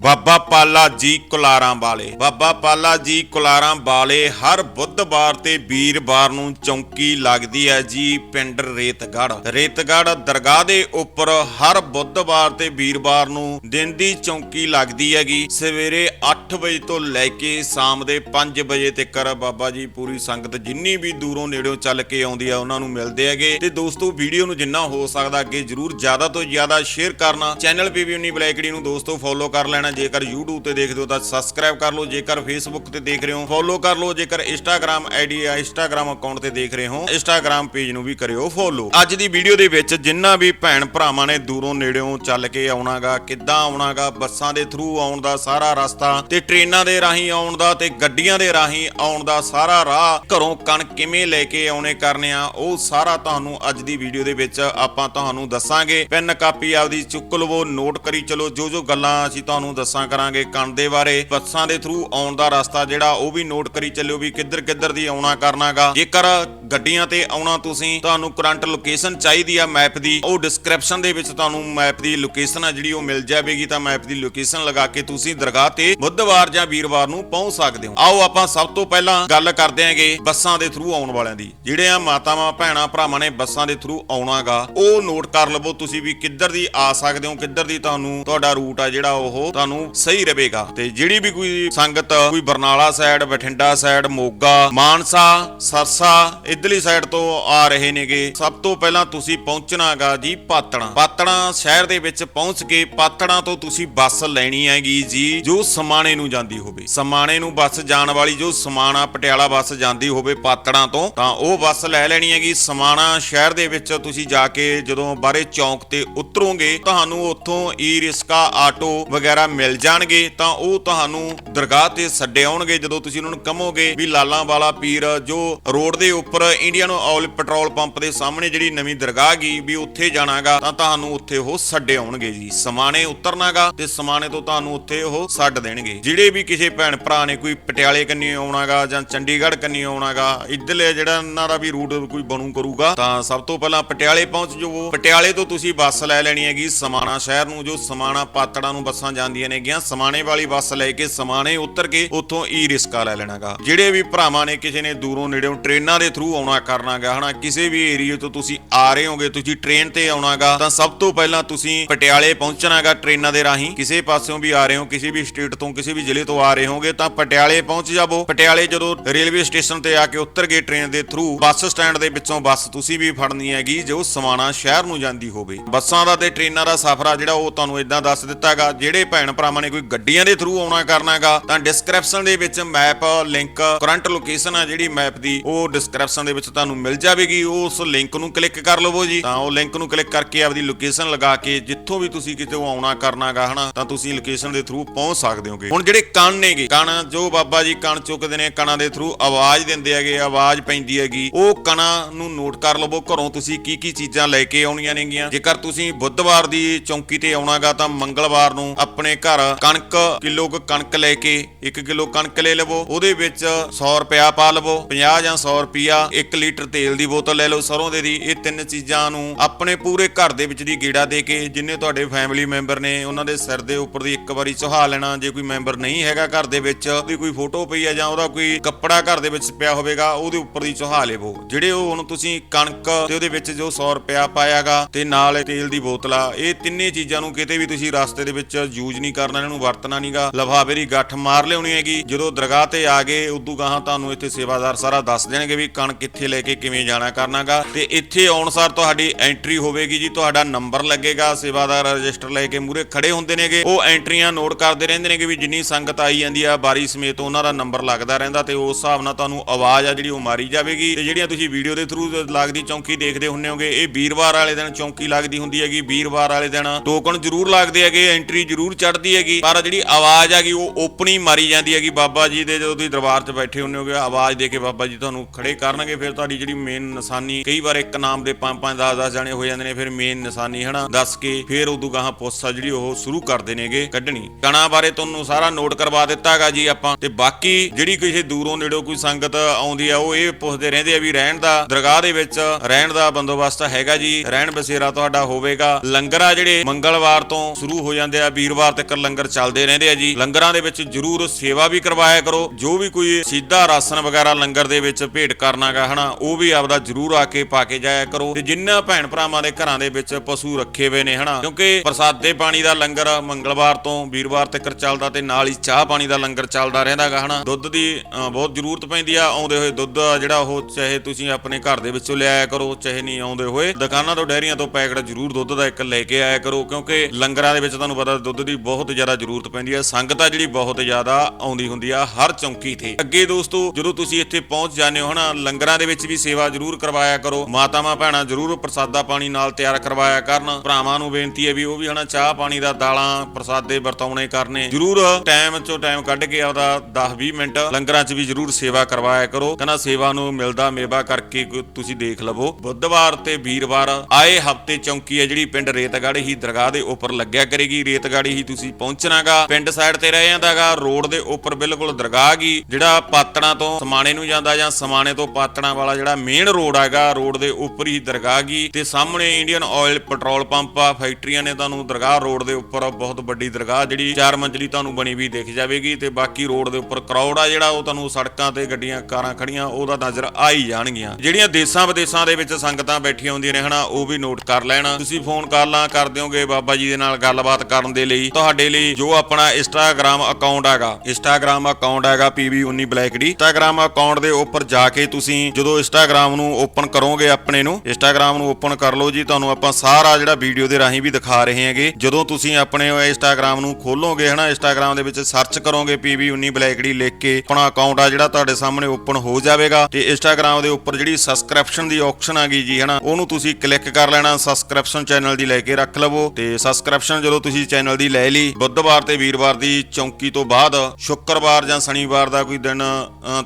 ਬਾਬਾ ਪਾਲਾ ਜੀ ਕੁਲਾਰਾਂ ਵਾਲੇ। ਬਾਬਾ ਪਾਲਾ ਜੀ ਕੁਲਾਰਾਂ ਵਾਲੇ ਹਰ ਬੁੱਧਵਾਰ ਤੇ ਵੀਰਵਾਰ ਨੂੰ ਚੌਂਕੀ ਲੱਗਦੀ ਹੈ ਜੀ ਪਿੰਡ ਰੇਤਗੜ੍ਹ। ਰੇਤਗੜ੍ਹ ਦਰਗਾਹ ਦੇ ਉੱਪਰ ਹਰ ਬੁੱਧਵਾਰ ਤੇ ਵੀਰਵਾਰ ਨੂੰ ਦਿਨ ਦੀ ਚੌਂਕੀ ਲੱਗਦੀ ਹੈਗੀ। ਸਵੇਰੇ 8 ਵਜੇ ਤੋਂ ਲੈ ਕੇ ਸ਼ਾਮ ਦੇ 5 ਵਜੇ ਤੱਕ ਬਾਬਾ ਜੀ ਪੂਰੀ ਸੰਗਤ ਜਿੰਨੀ ਵੀ ਦੂਰੋਂ ਨੇੜਿਓਂ ਚੱਲ ਕੇ ਆਉਂਦੀ ਆ ਉਹਨਾਂ ਨੂੰ ਮਿਲਦੇ ਹੈਗੇ। ਤੇ ਦੋਸਤੋ, ਵੀਡੀਓ ਨੂੰ ਜਿੰਨਾ ਹੋ ਸਕਦਾ ਅੱਗੇ ਜਰੂਰ ਜ਼ਿਆਦਾ ਤੋਂ ਜ਼ਿਆਦਾ ਸ਼ੇਅਰ ਕਰਨਾ। ਚੈਨਲ ਪੀਵੀਉਨੀ ਬਲੈਕੜੀ ਨੂੰ ਦੋਸਤੋ ਫੋਲੋ ਕਰ ਲੈਣਾ। ਜੇਕਰ YouTube ਤੇ ਦੇਖਦੇ ਹੋ ਤਾਂ ਸਬਸਕ੍ਰਾਈਬ ਕਰ ਲਓ, ਜੇਕਰ Facebook ਤੇ ਦੇਖ ਰਹੇ ਹੋ ਫੋਲੋ ਕਰ ਲਓ, ਜੇਕਰ Instagram ਆਈਡੀ ਆ, Instagram ਅਕਾਊਂਟ ਤੇ ਦੇਖ ਰਹੇ ਹੋ, Instagram ਪੇਜ ਨੂੰ ਵੀ ਕਰਿਓ ਫੋਲੋ ਅੱਜ ਦੀ ਵੀਡੀਓ ਦੇ ਵਿੱਚ ਜਿੰਨਾ ਵੀ ਭੈਣ ਭਰਾਵਾਂ ਨੇ ਦੂਰੋਂ ਨੇੜਿਓਂ ਚੱਲ ਕੇ ਆਉਣਾਗਾ, ਕਿੱਦਾਂ ਆਉਣਾਗਾ, ਬੱਸਾਂ ਦੇ ਥਰੂ ਆਉਣ ਦਾ ਸਾਰਾ ਰਸਤਾ ਤੇ ਟ੍ਰੇਨਾਂ ਦੇ ਰਾਹੀਂ ਆਉਣ ਦਾ ਤੇ ਗੱਡੀਆਂ ਦੇ ਰਾਹੀਂ ਆਉਣ ਦਾ ਸਾਰਾ ਰਾਹ, ਘਰੋਂ ਕਣ ਕਿਵੇਂ ਲੈ ਕੇ ਆਉਣੇ ਕਰਨੇ ਆ, ਉਹ ਸਾਰਾ ਤੁਹਾਨੂੰ ਅੱਜ ਦੀ ਵੀਡੀਓ ਦੇ ਵਿੱਚ ਆਪਾਂ ਤੁਹਾਨੂੰ ਦੱਸਾਂਗੇ। ਪੈਨ ਕਾਪੀ ਆਪਦੀ ਚੁੱਕ ਲਵੋ ਨੋਟ ਕਰੀ ਚਲੋ ਜੋ ਜੋ ਗੱਲਾਂ ਅਸੀਂ ਤੁਹਾਨੂੰ ਦੱਸਾਂ ਕਰਾਂਗੇ ਕਣ ਦੇ ਬਾਰੇ, ਬੱਸਾਂ ਦੇ ਥਰੂ ਆਉਣ ਦਾ ਰਸਤਾ ਜਿਹੜਾ, ਉਹ ਵੀ ਨੋਟ ਕਰੀ ਚੱਲਿਓ ਵੀ ਕਿੱਧਰ ਕਿੱਧਰ ਦੀ ਆਉਣਾ ਕਰਨਾਗਾ ਜੇਕਰ ਗੱਡੀਆਂ ਤੇ ਆਉਣਾ ਤੁਸੀਂ, ਤੁਹਾਨੂੰ ਕਰੰਟ ਲੋਕੇਸ਼ਨ ਚਾਹੀਦੀ ਆ ਮੈਪ ਦੀ, ਉਹ ਡਿਸਕ੍ਰਿਪਸ਼ਨ ਦੇ ਵਿੱਚ ਤੁਹਾਨੂੰ ਮੈਪ ਦੀ ਲੋਕੇਸ਼ਨ ਆ ਜਿਹੜੀ ਉਹ ਮਿਲ ਜਾਵੇਗੀ, ਤਾਂ ਮੈਪ ਦੀ ਲੋਕੇਸ਼ਨ ਲਗਾ ਕੇ ਤੁਸੀਂ ਦਰਗਾਹ ਤੇ ਬੁੱਧਵਾਰ ਜਾਂ ਵੀਰਵਾਰ ਨੂੰ ਪਹੁੰਚ ਸਕਦੇ ਹੋ। ਆਓ ਆਪਾਂ ਸਭ ਤੋਂ ਪਹਿਲਾਂ ਗੱਲ ਕਰਦੇ ਹਾਂਗੇ ਬੱਸਾਂ ਦੇ ਥਰੂ ਆਉਣ ਵਾਲਿਆਂ ਦੀ। ਜਿਹੜੇ ਆ ਮਾਤਾਵਾਂ, ਭੈਣਾਂ, ਭਰਾਵਾਂ ਨੇ ਬੱਸਾਂ ਦੇ ਥਰੂ ਆਉਣਾਗਾ ਉਹ ਨੋਟ ਕਰ ਲਵੋ ਤੁਸੀਂ ਵੀ ਕਿੱਧਰ ਦੀ ਆ ਸਕਦੇ ਹੋ, ਕਿੱਧਰ ਦੀ ਤੁਹਾਨੂੰ ਤੁਹਾਡਾ ਰੂਟ ਆ ਜਿਹੜਾ ਉਹ ਤੁਹਾਨੂੰ ਸਹੀ ਰਹੇਗਾ ਤੇ ਜਿਹੜੀ ਵੀ ਕੋਈ ਸੰਗਤ, ਕੋਈ ਬਰਨਾਲਾ ਸਾਈਡ ਬਠਿੰਡਾ ਸਾਈਡ ਮੋਗਾ, ਮਾਨਸਾ, ਸਰਸਾ, ਇਧਰਲੀ ਸਾਈਡ ਤੋਂ ਆ ਰਹੇ ਨੇਗੇ। ਸਭ ਤੋਂ ਪਹਿਲਾਂ ਤੁਸੀਂ ਪਹੁੰਚਣਾਗਾ ਜੀ ਪਾਤਣਾ। ਪਾਤਣਾ ਸ਼ਹਿਰ ਦੇ ਵਿੱਚ ਪਹੁੰਚ ਕੇ ਪਾਤਣਾ ਤੋਂ ਤੁਸੀਂ ਬੱਸ ਲੈਣੀ ਹੈਗੀ ਜੀ, ਜੋ ਸਮਾਣੇ ਨੂੰ ਜਾਂਦੀ ਹੋਵੇ। ਸਮਾਣੇ ਨੂੰ ਬੱਸ ਜਾਣ ਵਾਲੀ ਜੋ ਸਮਾਣਾ ਪਟਿਆਲਾ ਬੱਸ ਜਾਂਦੀ ਹੋਵੇ ਪਾਤੜਾਂ ਤੋਂ, ਤਾਂ ਉਹ ਬੱਸ ਲੈ ਲੈਣੀ ਹੈਗੀ। ਸਮਾਣਾ ਸ਼ਹਿਰ ਦੇ ਵਿੱਚ ਤੁਸੀਂ ਜਾ ਕੇ ਜਦੋਂ ਬਾਰੇ ਚੌਂਕ ਤੇ ਉਤਰੋਗੇ, ਤੁਹਾਨੂੰ ਉੱਥੋਂ ਈ ਰਿਸਕਾ ਆਟੋ ਵਗੈਰਾ ਮਿਲ ਜਾਣਗੇ। ਤਾਂ ਉਹ ਤੁਹਾਨੂੰ ਦਰਗਾਹ ਤੇ ਛੱਡੇ ਆਉਣਗੇ। ਜਦੋਂ ਤੁਸੀਂ ਉਹਨਾਂ ਨੂੰ ਕਹੋਗੇ ਵੀ ਲਾਲਾਂ ਵਾਲਾ ਪੀਰ ਜੋ ਰੋਡ ਦੇ ਉੱਪਰ ਇੰਡੀਅਨ ਆਇਲ ਪੈਟਰੋਲ ਪੰਪ ਦੇ ਸਾਹਮਣੇ ਜਿਹੜੀ ਨਵੀਂ ਦਰਗਾਹ ਗਈ ਵੀ ਉੱਥੇ ਜਾਣਾਗਾ, ਤਾਂ ਤੁਹਾਨੂੰ ਉੱਥੇ ਉਹ ਛੱਡੇ ਆਉਣਗੇ ਜੀ। ਸਮਾਣੇ ਉਤਰਨਾਗਾ ਤੇ ਸਮਾਣੇ ਤੋਂ ਤੁਹਾਨੂੰ ਉੱਥੇ ਉਹ ਛੱਡ ਦੇਣਗੇ। ਜਿਹੜੇ ਵੀ ਕਿਸੇ ਭੈਣ ਭਰਾ ਨੇ ਕੋਈ ਪਟਿਆਲੇ ਕੰਨੀ ਆਉਣਾਗਾ ਜਾਂ ਚੰਡੀਗੜ੍ਹ ਕੰਨੀ ਆਉਣਾਗਾ, ਇੱਧਰਲੇ ਜਿਹੜਾ ਇਹਨਾਂ ਦਾ ਵੀ ਰੂਟ ਕੋਈ ਬਣੂ ਕਰੂਗਾ, ਤਾਂ ਸਭ ਤੋਂ ਪਹਿਲਾਂ ਪਟਿਆਲੇ ਪਹੁੰਚ ਜਾਵੋ। ਪਟਿਆਲੇ ਤੋਂ ਤੁਸੀਂ ਬੱਸ ਲੈ ਲੈਣੀ ਹੈਗੀ ਸਮਾਣਾ ਸ਼ਹਿਰ ਨੂੰ, ਜੋ ਸਮਾਣਾ ਪਾਤੜਾ ਨੂੰ ਬੱਸਾਂ ਜਾਂਦੀਆਂ ਨੇਗੀਆਂ, ਸਮਾਣੇ ਵਾਲੀ ਬੱਸ ਲੈ ਕੇ ਸਮਾਣੇ ਉਤਰ ਕੇ ਉੱਥੋਂ ਈ ਰਿਸਕਾ ਲੈ ਲੈਣਾਗਾ। ਜਿਹੜੇ ਵੀ ਭਰਾਵਾਂ ਨੇ, ਕਿਸੇ ਨੇ ਦੂਰੋਂ ਨੇੜਿਓਂ ਟ੍ਰੇਨਾਂ ਦੇ ਥਰੂ ਆਉਣਾ ਕਰਨਾਗਾ, ਹਨਾ? ਕਿਸੇ ਵੀ ਏਰੀਆ ਤੋਂ ਤੁਸੀਂ ਆ ਰਹੇ ਹੋਗੇ, ਤੁਸੀਂ ਟ੍ਰੇਨ ਤੇ ਆਉਣਾਗਾ, ਤਾਂ ਸਭ ਤੋਂ ਪਹਿਲਾਂ ਤੁਸੀਂ ਪਟਿਆਲੇ ਪਹੁੰਚਣਾਗਾ ਟ੍ਰੇਨਾਂ ਦੇ ਰਾਹੀਂ। ਕਿਸੇ ਪਾਸਿਓਂ ਵੀ ਆ ਰਹੇ ਹੋ, ਕਿਸੇ ਵੀ ਸਟੇਟ ਤੋਂ, ਕਿਸੇ ਵੀ ਜ਼ਿਲ੍ਹੇ ਤੋਂ ਆ ਰਹੇ ਹੋਗੇ, ਤਾਂ ਪਟਿਆਲੇ ਪਹੁੰਚ ਜਾਵੋ। ਪਟਿਆਲੇ ਜਦੋਂ ਰੇਲਵੇ ਸਟੇਸ਼ਨ ਤੇ ਆ ਕੇ ਉਤਰ ਗਏ ਟ੍ਰੇਨ ਦੇ ਥਰੂ ਬੱਸ ਸਟੈਂਡ ਦੇ ਵਿੱਚੋਂ ਬੱਸ ਤੁਸੀਂ ਵੀ ਫੜਨੀ ਹੈਗੀ, ਜੋ ਸਮਾਣਾ ਸ਼ਹਿਰ ਨੂੰ ਜਾਂਦੀ ਹੋਵੇ। ਬੱਸਾਂ ਦਾ ਤੇ ਟ੍ਰੇਨਾਂ ਦਾ ਸਫ਼ਰ ਆ ਜਿਹੜਾ ਉਹ ਤੁਹਾਨੂੰ ਇਦਾਂ ਦੱਸ ਦਿੱਤਾਗਾ, ਜਿਹੜੇ ਭੈਣ ਭਰਾਵਾਂ ਨੇ ਕੋਈ ਗੱਡੀਆਂ ਦੇ ਥਰੂ ਆਉਣਾ ਕਰਨਾਗਾ ਤਾਂ ਡਿਸਕ੍ਰਿਪਸ਼ਨ ਦੇ ਵਿੱਚ ਮੈਪ ਲਿੰਕ ਕਰੰਟ ਲੋਕੇਸ਼ਨ ਆ ਜਿਹੜੀ ਮੈਪ ਦੀ, ਉਹ ਡਿਸਕ੍ਰਿਪਸ਼ਨ ਦੇ ਵਿੱਚ ਤੁਹਾਨੂੰ ਮਿਲ ਜਾਵੇਗੀ। ਉਸ ਲਿੰਕ ਨੂੰ ਕਲਿੱਕ ਕਰ ਲਵੋ ਜੀ। ਤਾਂ ਉਹ ਲਿੰਕ ਨੂੰ ਕਲਿੱਕ ਕਰਕੇ ਆਪਦੀ ਲੋਕੇਸ਼ਨ ਲਗਾ ਕੇ ਜਿੱਥੋਂ ਵੀ ਤੁਸੀਂ ਕਿਤੇ ਆਉਣਾ ਕਰਨਾਗਾ ਹਨਾ, ਤਾਂ ਤੁਸੀਂ ਲੋਕੇਸ਼ਨ ਦੇ ਥਰੂ ਪਹੁੰਚ ਸਕਦੇ ਹੋਗੇ। ਹੁਣ ਜਿਹੜੇ ਕਣ ਨੇਗੇ ਕਣ ਜੋ ਬਾਬਾ ਜੀ ਕਣ ਚੁੱਕਦੇ ਨੇ ਕਣਾਂ ਦੇ ਥਰੂ ਆਵਾਜ਼ ਦਿੰਦੇ ਹੈਗੇ, ਆਵਾਜ਼ ਪੈਂਦੀ ਹੈਗੀ, ਉਹ ਕਣਾਂ ਨੂੰ ਨੋਟ ਕਰ ਲਵੋ, ਘਰੋਂ ਤੁਸੀਂ ਕੀ ਕੀ ਚੀਜ਼ਾਂ ਲੈ ਕੇ ਆਉਣੀਆਂ ਨੇਗੀਆਂ। ਜੇਕਰ ਤੁਸੀਂ ਬੁੱਧਵਾਰ ਦੀ ਚੌਂਕੀ ਤੇ ਆਉਣਾਗਾ ਤਾਂ ਮੰਗਲਵਾਰ ਨੂੰ ਆਪਣੇ ਘਰ ਕਣਕ, ਕਿਲੋ ਕਣਕ ਲੈ ਕੇ 1 ਕਿਲੋ ਕਣਕ ਲੈ ਲਵੋ। ਉਹਦੇ ਵਿੱਚ 100 ਰੁਪਿਆ ਪਾ ਲਵੋ। 50 ਜਾਂ 100 ਰੁਪਿਆ 1 ਲੀਟਰ ਤੇਲ ਦੀ ਬੋਤਲ ਲੈ ਲਓ ਸਰੋਂ ਦੇ ਦੀ। ਇਹ ਤਿੰਨ ਚੀਜ਼ਾਂ ਨੂੰ ਆਪਣੇ ਪੂਰੇ ਘਰ ਦੇ ਵਿੱਚ ਦੀ ਗੇੜਾ ਦੇ ਕੇ ਜਿੰਨੇ ਤੁਹਾਡੇ ਫੈਮਿਲੀ ਮੈਂਬਰ ਨੇ, ਉਹਨਾਂ ਦੇ ਸਿਰ ਦੇ ਉੱਪਰ ਦੀ ਇੱਕ ਵਾਰੀ ਚੁਹਾ ਲੈਣਾ। ਜੇ ਕੋਈ ਮੈਂਬਰ ਨਹੀਂ ਹੈਗਾ ਘਰ ਦੇ ਵਿੱਚ, ਉਹਦੀ ਕੋਈ ਫੋਟੋ ਪਈ ਹੈ ਜਾਂ ਉਹਦਾ ਕੋਈ ਕੱਪੜਾ ਘਰ ਦੇ ਵਿੱਚ ਪਿਆ ਹੋਵੇਗਾ, ਉਹਦੇ ਉੱਪਰ ਦੀ ਚੁਹਾ ਲੇਵੋ। ਜਿਹੜੇ ਉਹ ਹੁਣ ਤੁਸੀਂ ਕਣਕ ਤੇ ਉਹਦੇ ਵਿੱਚ ਜੋ 100 ਰੁਪਿਆ ਪਾਇਆਗਾ ਤੇ ਨਾਲ ਤੇਲ ਦੀ ਬੋਤਲ ਆ, ਇਹ ਤਿੰਨੇ ਚੀਜ਼ਾਂ ਨੂੰ ਕਿਤੇ ਵੀ ਤੁਸੀਂ ਰਸਤੇ ਦੇ ਵਿੱਚ ਯੂਜ਼ ਨਹੀਂ ਕਰਨਾ, ਇਹਨਾਂ ਨੂੰ ਵਰਤਣਾ ਨਹੀਂਗਾ ਲਫਾਫੇ ਦੀ ਗੱਠ ਮਾਰ ਲਿਆਉਣੀ ਹੈਗੀ। ਜਦੋਂ ਦਰਗਾਹ ਤੇ ਆ ਗਏ, ਉਦੋਂ ਗਾਹਾਂ ਤੁਹਾਨੂੰ ਇੱਥੇ ਸੇਵਾਦਾਰ ਸਾਰਾ ਦੱਸ ਦੇਣਗੇ ਵੀ ਕਣਕ ਕਿੱਥੇ ਲੈ ਕੇ ਕਿਵੇਂ ਜਾਣਾ ਕਰਨਾਗਾ। ਤੇ ਇੱਥੇ ਆਉਣ ਸਾਰ ਤੁਹਾਡੀ ਐਂਟਰੀ ਹੋਵੇਗੀ ਜੀ, ਤੁਹਾਡਾ ਨੰਬਰ ਲੱਗੇਗਾ। ਸੇਵਾਦਾਰ ਰਜਿਸਟਰ ਲੈ ਕੇ ਮੂਰੇ ਖੜੇ ਹੁੰਦੇ ਨੇਗੇ। ਉਹ ਐਂਟਰੀਆਂ ਨੋਟ ਕਰਦੇ ਰਹਿੰਦੇ ਨੇਗੇ ਵੀ ਜਿੰਨੀ ਸੰਗਤ ਆਈ ਜਾਂਦੀ ਆ, ਬਾਰੀ ਸਮੇਤ ਉਹਨਾਂ ਦਾ ਨੰਬਰ ਲੱਗਦਾ ਰਹਿੰਦਾ ਤੇ ਉਸ ਹਿਸਾਬ ਨਾਲ ਤੁਹਾਨੂੰ ਆਵਾਜ਼ ਆ ਜਿਹੜੀ ਉਹ ਮਾਰੀ ਜਾਵੇਗੀ। ਤੇ ਜਿਹੜੀਆਂ ਤੁਸੀਂ ਵੀਡੀਓ ਦੇ ਥਰੂ ਲੱਗਦੀ ਚੌਂਕੀ ਦੇਖਦੇ ਹੁੰਨੇ ਹੋਗੇ, ਇਹ ਵੀਰਵਾਰ ਵਾਲੇ ਦਿਨ ਚੌਂਕੀ ਲੱਗਦੀ ਹੁੰਦੀ ਹੈਗੀ। ਵੀਰਵਾਰ ਵਾਲੇ ਦਿਨ ਟੋਕਨ ਜ਼ਰੂਰ ਲੱਗਦੇ ਹੈਗੇ, ਐਂਟਰੀ ਜ਼ਰੂਰ ਚੜਦੀ ਹੈਗੀ। ਪਰ ਜਿਹੜੀ ਆਵਾਜ਼ ਹੈਗੀ ਉਹ ਓਪਨੀ ਮਾਰੀ ਜਾਂਦੀ ਹੈਗੀ। ਬਾਬਾ ਜੀ ਦੇ ਜਦੋਂ ਤੁਸੀਂ ਦਰਬਾਰ 'ਚ ਬੈਠੇ ਹੁੰਦੇ ਹੋਗੇ, ਆਵਾਜ਼ ਦੇ ਕੇ ਬਾਬਾ ਜੀ ਤੁਹਾਨੂੰ ਖੜੇ ਕਰਨਗੇ, ਫਿਰ ਤੁਹਾਡੀ ਜਿਹੜੀ ਮੇਨ ਨਿਸ਼ਾਨੀ, ਕਈ ਵਾਰ ਇੱਕ ਨਾਮ ਦੇ ਪੰਜ ਪੰਜ 10 10 ਜਾਣੇ ਹੋ ਜਾਂਦੇ ਨੇ, ਫਿਰ ਮੇਨ ਨਿਸ਼ਾਨੀ, ਹਨਾ, ਦੱਸ ਕੇ ਫਿਰ ਉਦੋਂ ਗਾਹਾਂ ਪੁੱਛਾ ਜਿਹੜੀ ਉਹ ਸ਼ੁਰੂ ਕਰਦੇ ਨੇਗੇ ਕੱਢਣੀ। ਕਣਾ ਬਾਰੇ ਤੁਹਾਨੂੰ ਸਾਰਾ ਨੋਟ ਕਰਵਾ ਦਿੱਤਾ ਦਿੱਤਾਗਾ ਜੀ ਆਪਾਂ। ਤੇ ਬਾਕੀ ਜਿਹੜੀ ਕਿਸੇ ਦੂਰੋਂ ਨੇੜੋਂ ਕੋਈ ਸੰਗਤ ਆਉਂਦੀ ਆ, ਉਹ ਇਹ ਪੁੱਛਦੇ ਰਹਿੰਦੇ ਆ ਵੀ ਰਹਿਣ ਦਾ, ਦਰਗਾਹ ਦੇ ਵਿੱਚ ਰਹਿਣ ਦਾ ਬੰਦੋਬਸਤ ਹੈਗਾ ਜੀ। ਰਹਿਣ ਬਸੇਰਾ ਤੁਹਾਡਾ ਹੋਵੇਗਾ। ਲੰਗਰ ਆ ਜਿਹੜੇ ਮੰਗਲਵਾਰ ਤੋਂ ਸ਼ੁਰੂ ਹੋ ਜਾਂਦੇ ਆ, ਵੀਰਵਾਰ ਤੱਕ ਲੰਗਰ ਚੱਲ ਚੱਲਦੇ ਰਹਿੰਦੇ ਆ ਜੀ। ਲੰਗਰਾਂ ਦੇ ਵਿੱਚ ਜਰੂਰ ਸੇਵਾ ਵੀ ਕਰਵਾਇਆ ਕਰੋ। ਜੋ ਵੀ ਕੋਈ ਸਿੱਧਾ ਰਾਸ਼ਨ ਵਗੈਰਾ ਲੰਗਰ ਦੇ ਵਿੱਚ ਭੇਟ ਕਰਨਾਗਾ ਹਨਾ, ਉਹ ਵੀ ਆਪਦਾ ਜਰੂਰ ਆ ਕੇ ਪਾ ਕੇ ਜਾਇਆ ਕਰੋ। ਤੇ ਜਿੰਨਾ ਭੈਣ ਭਰਾਵਾਂ ਦੇ ਘਰਾਂ ਦੇ ਵਿੱਚ ਪਸ਼ੂ ਰੱਖੇ ਹੋਏ ਨੇ, ਹਨਾ, ਕਿਉਂਕਿ ਪ੍ਰਸਾਦੇ ਪਾਣੀ ਦਾ ਲੰਗਰ ਮੰਗਲਵਾਰ ਤੋਂ ਵੀਰਵਾਰ ਤੱਕ ਚੱਲਦਾ ਤੇ ਨਾਲ ਹੀ ਚਾਹ ਪਾਣੀ ਦਾ ਲੰਗਰ ਚੱਲਦਾ ਰਹਿੰਦਾਗਾ ਹਨਾ। ਦੁੱਧ ਦੀ ਬਹੁਤ ਜ਼ਰੂਰਤ ਪੈਂਦੀ ਆ। ਆਉਂਦੇ ਹੋਏ ਦੁੱਧ ਜਿਹੜਾ ਉਹ ਚਾਹੇ ਤੁਸੀਂ ਆਪਣੇ ਘਰ ਦੇ ਵਿੱਚੋਂ ਲਿਆਇਆ ਕਰੋ, ਚਾਹੇ ਨਹੀਂ, ਆਉਂਦੇ ਹੋਏ ਦੁਕਾਨਾਂ ਤੋਂ, ਡੈਰੀਆਂ ਤੋਂ ਪੈਕਟ ਜ਼ਰੂਰ ਦੁੱਧ ਦਾ ਇੱਕ ਲੈ ਕੇ ਆਇਆ ਕਰੋ। ਕਿਉਂਕਿ ਲੰਗਰਾਂ ਦੇ ਵਿੱਚ ਤੁਹਾਨੂੰ ਪਤਾ ਦੁੱਧ ਦੀ ਬਹੁਤ ਜ਼ਿਆਦਾ ਜ਼ਰੂਰਤ ਪੈਂਦੀ ਹੈ। ਸੰਗਤ ਆ ਜਿਹੜੀ ਬਹੁਤ ਜ਼ਿਆਦਾ ਆਉਂਦੀ ਹੁੰਦੀ ਆ, ਹਰ ਚੌਂਕੀ ਤੇ। ਅੱਗੇ ਦੋਸਤੋ, ਜਦੋਂ ਤੁਸੀਂ ਇੱਥੇ ਪਹੁੰਚ ਜਾਂਦੇ ਹੋ ਹਨਾ, ਲੰਗਰਾਂ ਦੇ ਵਿੱਚ ਵੀ ਸੇਵਾ ਜ਼ਰੂਰ ਕਰਵਾਇਆ ਕਰੋ। ਮਾਤਾਵਾਂ, ਭੈਣਾਂ ਜ਼ਰੂਰ ਪ੍ਰਸਾਦਾ ਪਾਣੀ ਨਾਲ ਤਿਆਰ ਕਰਵਾਇਆ ਕਰਨ। ਭਰਾਵਾਂ ਨੂੰ ਬੇਨਤੀ ਹੈ ਵੀ ਉਹ ਵੀ ਹਨਾ, ਚਾਹ ਪਾਣੀ ਦਾ ਦਾਲਾਂ, ਪ੍ਰਸਾਦੇ ਵਰਤਾਉਣੇ ਕਰਨੇ। ਜ਼ਰੂਰ ਟਾਈਮ ਚੋਂ ਟਾਈਮ ਕੱਢ ਕੇ ਆਪਦਾ 10-20 ਮਿੰਟ ਲੰਗਰਾਂ 'ਚ ਵੀ ਜ਼ਰੂਰ ਸੇਵਾ ਕਰਵਾਇਆ ਕਰੋ। ਕਹਿੰਦਾ ਸੇਵਾ ਨੂੰ ਮਿਲਦਾ ਮੇਵਾ ਕਰਕੇ ਤੁਸੀਂ ਦੇਖ ਲਵੋ। ਬੁੱਧਵਾਰ ਤੇ ਵੀਰਵਾਰ ਆਏ ਹਫ਼ਤੇ ਚੌਂਕੀ ਹੈ ਜਿਹੜੀ ਪਿੰਡ ਰੇਤਗੜ੍ਹ ਹੀ ਦਰਗਾਹ ਦੇ ਉੱਪਰ ਲੱਗਿਆ ਕਰੇਗੀ। ਰੇਤਗੜ੍ਹ ਹੀ ਤੁਸੀਂ ਪਹੁੰਚਣਾਗਾ ਪਿੰਡ ਸਾਈਡ ਤੇ ਰਹਿ ਜਾਂਦਾਗਾ ਰੋਡ ਦੇ ਉੱਪਰ ਬਿਲਕੁਲ ਦਰਗਾਹ ਗੀ, ਜਿਹੜਾ ਪਾਤਣਾ ਤੋਂ ਸਮਾਣੇ ਨੂੰ ਜਾਂਦਾ ਜਾਂ ਸਮਾਣੇ ਤੋਂ ਪਾਤਣਾ ਵਾਲਾ ਜਿਹੜਾ ਮੇਨ ਰੋਡ ਹੈਗਾ ਰੋਡ ਦੇ ਉੱਪਰ ਹੀ ਦਰਗਾਹ ਗੀ ਤੇ ਸਾਹਮਣੇ ਇੰਡੀਅਨ ਆਇਲ ਪੈਟਰੋਲ ਪੰਪ ਆ ਫੈਕਟਰੀਆਂ ਨੇ ਤੁਹਾਨੂੰ ਦਰਗਾਹ ਰੋਡ ਦੇ ਉੱਪਰ ਬਹੁਤ ਵੱਡੀ ਦਰਗਾਹ ਜਿਹੜੀ ਚਾਰ ਮੰਜ਼ਲੀ ਤੁਹਾਨੂੰ ਬਣੀ ਵੀ ਦਿਖ ਜਾਵੇਗੀ ਤੇ ਬਾਕੀ ਰੋਡ ਦੇ ਉੱਪਰ ਕਰਾਊਡ ਆ ਜਿਹੜਾ ਉਹ ਤੁਹਾਨੂੰ ਸੜਕਾਂ ਤੇ ਗੱਡੀਆਂ, ਕਾਰਾਂ ਖੜੀਆਂ, ਉਹਦਾ ਨਜ਼ਰ ਆ ਹੀ ਜਾਣਗੀਆਂ। ਜਿਹੜੀਆਂ ਦੇਸ਼ਾਂ ਵਿਦੇਸ਼ਾਂ ਦੇ ਵਿੱਚ ਸੰਗਤਾਂ ਬੈਠੀਆਂ ਹੁੰਦੀਆਂ ਨੇ ਹਨਾ, ਉਹ ਵੀ ਨੋਟ ਕਰ ਲੈਣਾ। ਤੁਸੀਂ ਫੋਨ ਕਾਲਾਂ ਕਰ ਦਿਓਗੇ ਬਾਬਾ ਜੀ ਦੇ ਨਾਲ ਗੱਲਬਾਤ ਕਰਨ ਦੇ ਲਈ। ਤੁਹਾਡੇ ਲਈ ਜੋ ਆਪਣਾ ਇੰਸਟਾਗ੍ਰam ਅਕਾਊਂਟ ਹੈਗਾ। ਇੰਸਟਾਗ੍ਰam ਅਕਾਊਂਟ ਹੈਗਾ PB19 black D. Instagram account ਦੇ ਉੱਪਰ ਜਾ ਕੇ ਤੁਸੀਂ ਜਦੋਂ ਇੰਸਟਾਗ੍ਰam ਨੂੰ ਓਪਨ ਕਰੋਗੇ ਆਪਣੇ ਨੂੰ ਇੰਸਟਾਗ੍ਰam ਨੂੰ ਓਪਨ ਕਰ ਲਓ ਜੀ। ਤੁਹਾਨੂੰ ਆਪਾਂ ਸਾਰਾ ਜਿਹੜਾ ਵੀਡੀਓ ਦੇ ਰਾਹੀਂ ਵੀ ਦਿਖਾ ਰਹੇ ਹਾਂਗੇ। ਜਦੋਂ ਤੁਸੀਂ ਆਪਣੇ ਇੰਸਟਾਗ੍ਰam ਨੂੰ ਖੋਲੋਗੇ, ਹਨਾ ਇੰਸਟਾਗ੍ਰam ਦੇ ਵਿੱਚ ਸਰਚ ਕਰੋਗੇ PB19 ਬਲੈਕ ਡੀ ਲਿਖ ਕੇ, ਆਪਣਾ ਅਕਾਊਂਟ ਆ ਜਿਹੜਾ ਤੁਹਾਡੇ ਸਾਹਮਣੇ ਓਪਨ ਹੋ ਜਾਵੇਗਾ। ਤੇ ਇੰਸਟਾਗ੍ਰam ਦੇ ਉੱਪਰ ਜਿਹੜੀ ਸਬਸਕ੍ਰਿਪਸ਼ਨ ਦੀ ਆਪਸ਼ਨ ਆ ਗਈ ਜੀ, ਹਨਾ, ਉਹਨੂੰ ਤੁਸੀਂ ਕਲਿੱਕ ਕਰ ਲੈਣਾ। ਸਬਸਕ੍ਰਿਪਸ਼ਨ ਚੈਨਲ ਦੀ ਲੈ ਕੇ ਰੱਖ ਲਵੋ। ਤੇ ਸਬਸਕ੍ਰਿਪਸ਼ਨ ਜਦੋਂ ਤੁਸੀਂ ਚੈਨਲ ਦੀ ਲੈ ਲਈ, ਬੁੱਧਵਾਰ ਤੇ ਵੀਰਵਾਰ ਦੀ ਚੌਂਕੀ ਤੋਂ ਬਾਅਦ ਸ਼ੁੱਕਰਵਾਰ ਜਾਂ ਸ਼ਨੀਵਾਰ ਦਾ ਕੋਈ ਦਿਨ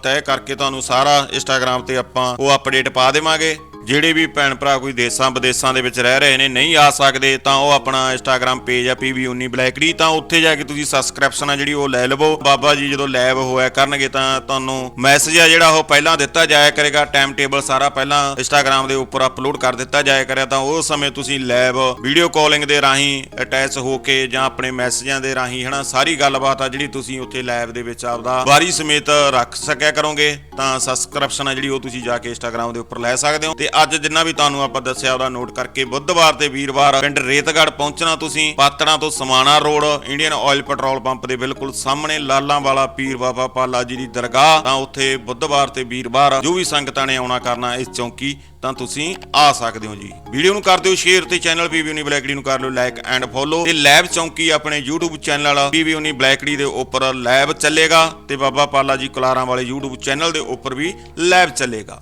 ਤੈਅ ਕਰਕੇ ਤੁਹਾਨੂੰ ਸਾਰਾ ਇੰਸਟਾਗ੍ਰam ਤੇ ਆਪਾਂ ਉਹ ਅਪਡੇਟ ਪਾ ਦੇਵਾਂਗੇ। ਜਿਹੜੇ ਵੀ ਭੈਣ ਭਰਾ ਕੋਈ ਦੇਸ਼ਾਂ ਵਿਦੇਸ਼ਾਂ ਦੇ ਵਿੱਚ ਰਹਿ ਰਹੇ ਨੇ, ਨਹੀਂ ਆ ਸਕਦੇ, ਤਾਂ ਉਹ ਆਪਣਾ ਇੰਸਟਾਗ੍ਰam ਪੇਜ ਆ PB19 ਬਲੈਕੜੀ ਤਾਂ ਉੱਥੇ ਜਾ ਕੇ ਤੁਸੀਂ ਸਬਸਕ੍ਰਿਪਸ਼ਨ ਆ ਜਿਹੜੀ ਉਹ ਲੈ ਲਵੋ। ਬਾਬਾ ਜੀ ਜਦੋਂ ਲਾਈਵ ਹੋਇਆ ਕਰਨਗੇ ਤਾਂ ਤੁਹਾਨੂੰ ਮੈਸੇਜ ਆ ਜਿਹੜਾ ਉਹ ਪਹਿਲਾਂ ਦਿੱਤਾ ਜਾਇਆ ਕਰੇਗਾ। ਟਾਈਮ ਟੇਬਲ ਸਾਰਾ ਪਹਿਲਾਂ ਇੰਸਟਾਗ੍ਰam ਦੇ ਉੱਪਰ ਅਪਲੋਡ ਕਰ ਦਿੱਤਾ ਜਾਇਆ ਕਰਿਆ, ਤਾਂ ਉਸ ਸਮੇਂ ਤੁਸੀਂ ਲਾਈਵ ਵੀਡੀਓ ਕਾਲਿੰਗ ਦੇ ਰਾਹੀਂ ਅਟੈਚ ਹੋ ਕੇ ਜਾਂ ਆਪਣੇ ਮੈਸੇਜਾਂ ਦੇ ਰਾਹੀਂ, ਹਨਾ, ਸਾਰੀ ਗੱਲਬਾਤ ਆ ਜਿਹੜੀ ਤੁਸੀਂ ਉੱਥੇ ਲਾਈਵ ਦੇ ਵਿੱਚ ਆਪਦਾ ਵਾਰੀ ਸਮੇਤ ਰੱਖ ਸਕਿਆ ਕਰੋਗੇ, ਤਾਂ ਸਬਸਕ੍ਰਿਪਸ਼ਨ ਆ ਜਿਹੜੀ ਉਹ ਤੁਸੀਂ ਜਾ ਕੇ ਇੰਸਟਾਗ੍ਰam ਦੇ ਉੱਪਰ ਲੈ ਸਕਦੇ ਹੋ। ਤੇ ਅੱਜ ਜਿੰਨਾ ਵੀ ਤੁਹਾਨੂੰ ਆਪਾਂ ਦੱਸਿਆ ਉਹਦਾ ਨੋਟ ਕਰਕੇ ਬੁੱਧਵਾਰ ਤੇ ਵੀਰਵਾਰ ਪਿੰਡ ਰੇਤਗੜ੍ਹ ਪਹੁੰਚਣਾ ਤੁਸੀਂ ਪਾਤਣਾ ਤੋਂ Samana road Indian Oil petrol pump ਦੇ ਬਿਲਕੁਲ ਸਾਹਮਣੇ ਲਾਲਾਂ ਵਾਲਾ ਪੀਰ ਬਾਬਾ ਪਾਲਾ ਜੀ ਦੀ ਦਰਗਾਹ, ਤਾਂ ਉੱਥੇ ਬੁੱਧਵਾਰ ਤੇ ਵੀਰਵਾਰ ਜੋ ਵੀ ਸੰਗਤਾਂ ਨੇ ਆਉਣਾ ਕਰਨਾ ਇਸ ਚੌਂਕੀ, ਤਾਂ ਤੁਸੀਂ ਆ ਸਕਦੇ ਹੋ ਜੀ। ਵੀਡੀਓ ਨੂੰ ਕਰ ਦਿਓ ਸ਼ੇਅਰ ਤੇ ਚੈਨਲ ਪੀਵੀਉਨੀ ਬਲੈਕੜੀ ਨੂੰ ਕਰ ਲਿਓ ਲਾਈਕ ਐਂਡ ਫੋਲੋ ਤੇ ਲੈਬ ਚੌਂਕੀ ਆਪਣੇ YouTube ਚੈਨਲ ਪੀਵੀ ਪੀਵੀਉਨੀ ਬਲੈਕੜੀ ਦੇ ਉੱਪਰ ਲੈਬ ਚੱਲੇਗਾ ਤੇ ਬਾਬਾ ਪਾਲਾ ਜੀ ਕੁਲਾਰਾਂ ਵਾਲੇ YouTube ਚੈਨਲ ਦੇ ਉੱਪਰ ਵੀ ਲੈਬ ਚੱਲੇਗਾ।